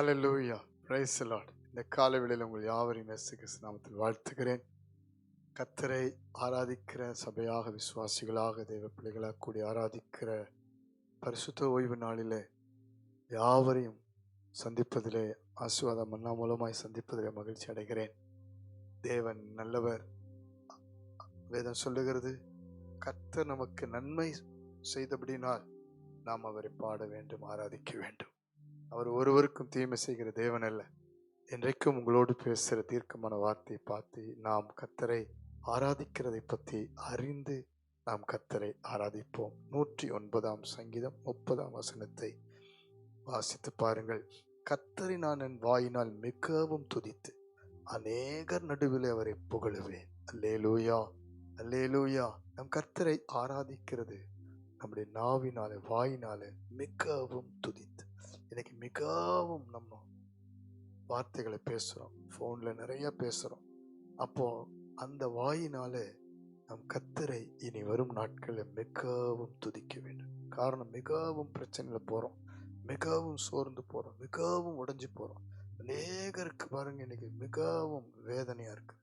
Hallelujah price the இந்த காலவெளியில் உங்கள் யாவரையும் இயேசு நாமத்தில் வாழ்த்துகிறேன். கத்தரை ஆராதிக்கிற சபையாக விசுவாசிகளாக தெய்வ பிள்ளைகளாக கூடி ஆராதிக்கிற பரிசுத்த ஓய்வு நாளிலே யாவரையும் சந்திப்பதிலே ஆசீர்வாதம் மன்னா மூலமாய் சந்திப்பதிலே மகிழ்ச்சி அடைகிறேன். தேவன் நல்லவர். வேதம் சொல்லுகிறது கர்த்தர் நமக்கு நன்மை செய்தபடினால் நாம் அவரை பாட வேண்டும் ஆராதிக்க வேண்டும். அவர் ஒருவருக்கும் தீமை செய்கிற தேவன் அல்ல. என்றைக்கும் உங்களோடு பேசுகிற தீர்க்கமான வார்த்தையை பார்த்து நாம் கத்தரை ஆராதிக்கிறதை பற்றி அறிந்து நாம் கத்தரை ஆராதிப்போம். நூற்றி ஒன்பதாம் சங்கீதம் முப்பதாம் வசனத்தை வாசித்து பாருங்கள். கத்தரை நான் என் வாயினால் மிகவும் துதித்து அநேகர் நடுவில் அவரை புகழுவேன். அல்லே லூயா அல்லே லூயா நம் கர்த்தரை ஆராதிக்கிறது நம்முடைய நாவினால வாயினால மிகவும் துதித்து. இன்னைக்கு மிகவும் நம்ம வார்த்தைகளை பேசுகிறோம் ஃபோனில் நிறைய பேசுகிறோம் அப்போ அந்த வாயினாலே நம் கத்தரை இனி வரும் நாட்களில் மிகவும் துதிக்க வேண்டும். காரணம் மிகவும் பிரச்சனையில் போகிறோம் மிகவும் சோர்ந்து போகிறோம் மிகவும் உடைஞ்சு போகிறோம் அநேகருக்கு பாருங்கள் இன்றைக்கி மிகவும் வேதனையாக இருக்குது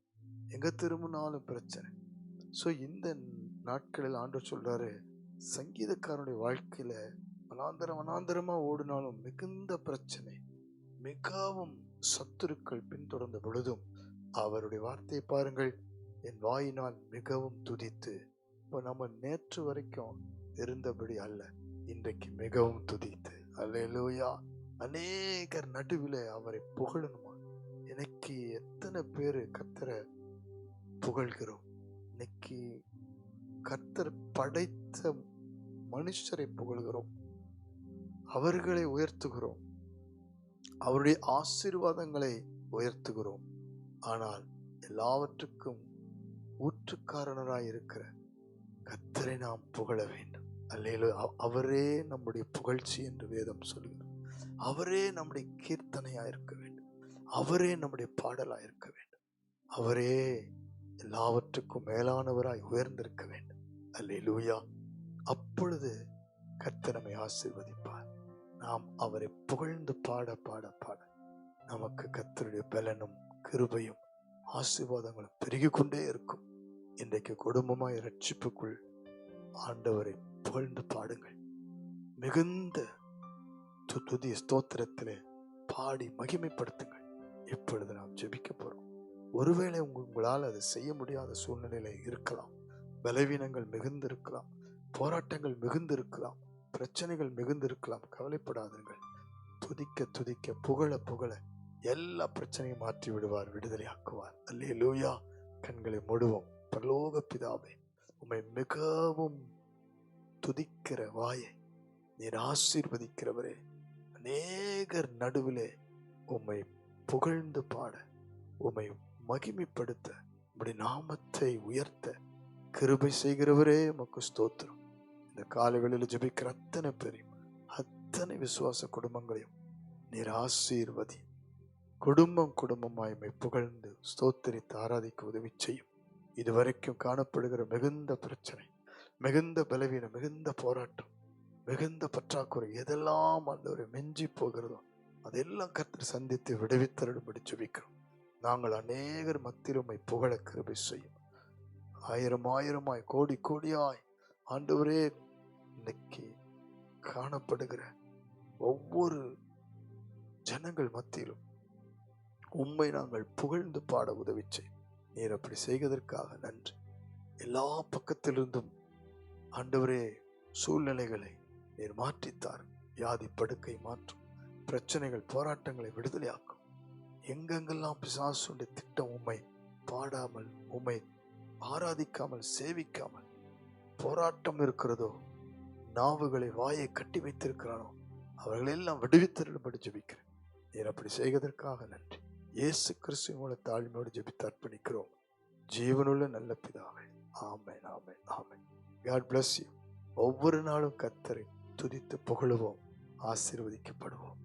எங்கே திரும்பினாலும் பிரச்சனை. ஸோ இந்த நாட்களில் ஆண்டு சொல்கிறாரு சங்கீதக்காரனுடைய வாழ்க்கையில் வனாந்தரம் வனாந்தரமாக ஓடினாலும் மிகுந்த பிரச்சனை. மிகவும் சத்துருக்கள் பின்தொடர்ந்த பொழுதும் அவருடைய வார்த்தையை பாருங்கள். என் வாயினால் மிகவும் துதித்து இப்போ நம்ம நேற்று வரைக்கும் இருந்தபடி அல்ல இன்றைக்கு மிகவும் துதித்து. அல்லையா அநேகர் நடுவில் அவரை புகழணுமா இன்னைக்கு எத்தனை பேர் கத்தரை புகழ்கிறோம். இன்னைக்கு கர்த்தர் படைத்த மனுஷரை புகழ்கிறோம். அவர்களை உயர்த்துகிறோம். அவருடைய ஆசீர்வாதங்களை உயர்த்துகிறோம். ஆனால் எல்லாவற்றுக்கும் ஊற்றுக்காரணராய் இருக்கிற கர்த்தரை நாம் புகழ வேண்டும். அல்லேலு அவரே நம்முடைய புகழ்ச்சி என்று வேதம் சொல்கிறது. அவரே நம்முடைய கீர்த்தனையாக இருக்க வேண்டும். அவரே நம்முடைய பாடலாக இருக்க வேண்டும். அவரே எல்லாவற்றுக்கும் மேலானவராய் உயர்ந்திருக்க வேண்டும். அல்லேலூயா அப்பொழுது கர்த்தர் நம்மை நாம் அவரை புகழ்ந்து பாட பாட பாட நமக்கு கத்தருடைய பலனும் கிருபையும் ஆசீர்வாதங்களும் பெருகி கொண்டே இருக்கும். இன்றைக்கு குடும்பமாய் ரட்சிப்புக்குள் ஆண்டவரை புகழ்ந்து பாடுங்கள். மிகுந்த து- துதி ஸ்தோத்திரத்திலே பாடி மகிமைப்படுத்துங்கள். இப்பொழுது நாம் ஜெபிக்க போறோம். ஒருவேளை உங்களால் அதை செய்ய முடியாத சூழ்நிலையில இருக்கலாம். பலவீனங்கள் மிகுந்திருக்கலாம். போராட்டங்கள் மிகுந்திருக்கலாம். பிரச்சனைகள் மிகுந்திருக்கலாம். கவலைப்படாதீர்கள். துதிக்க துதிக்க புகழ புகழ எல்லா பிரச்சனையும் மாற்றி விடுவார் விடுதலை ஆக்குவார் அல்லே லூயா கண்களை முடுவோம். பரலோக பிதாவே உம்மை மிகவும் துதிக்கிற வாயை நீர் ஆசீர்வதிக்கிறவரே அநேகர் நடுவிலே உம்மை புகழ்ந்து பாட உம்மை மகிமைப்படுத்த உடைய நாமத்தை உயர்த்த கிருபை செய்கிறவரே மக்கு ஸ்தோத்திரம். இந்த காலங்களில் ஜபிக்கிற அத்தனை பேரையும் அத்தனை விசுவாச குடும்பங்களையும் நீர் ஆசீர்வதி. குடும்பம் குடும்பமாய்மை புகழ்ந்து ஸ்தோத்திரித்து ஆராதிக்க உதவி செய்யும். இதுவரைக்கும் காணப்படுகிற மிகுந்த பிரச்சனை மிகுந்த பலவீனம் மிகுந்த போராட்டம் மிகுந்த பற்றாக்குறை எதெல்லாம் ஒரு மிஞ்சி போகிறதோ அதெல்லாம் கத்தர் சந்தித்து விடுவித்தருடும்படி ஜபிக்கிறோம். நாங்கள் அநேகர் மத்திலுமை புகழ கிருபை செய்யும். ஆயிரம் ஆயிரமாய் கோடி கோடியாய் ஆண்டவரே காணப்படுகிற ஒவ்வொரு ஜனங்கள் மத்தியிலும் உண்மை நாங்கள் புகழ்ந்து பாட உதவி செய் நீர் அப்படி செய்வதற்காக நன்றி. எல்லா பக்கத்திலிருந்தும் ஆண்டவரே சூழ்நிலைகளை நீர் மாற்றித்தார். வியாதி படுக்கை மாற்றும் பிரச்சனைகள் போராட்டங்களை விடுதலையாக்கும். எங்கெங்கெல்லாம் பிசாசுடைய திட்டம் உண்மை பாடாமல் உண்மை ஆராதிக்காமல் சேவிக்காமல் போராட்டம் இருக்கிறதோ நாவுகளை வாயை கட்டி வைத்திருக்கிறானோ அவர்களெல்லாம் விடுவித்தரும்படி ஜபிக்கிறேன். நீர் அப்படி செய்வதற்காக நன்றி. இயேசு கிறிஸ்து மூலம் தாழ்மையோடு ஜபித்து அர்ப்பணிக்கிறோம். ஜீவனுள்ள நல்ல பிதாவே ஆமை ஆமென் ஆமை காட் பிளஸ் யூ ஒவ்வொரு நாளும் கத்தரை துதித்து புகழுவோம் ஆசீர்வதிக்கப்படுவோம்.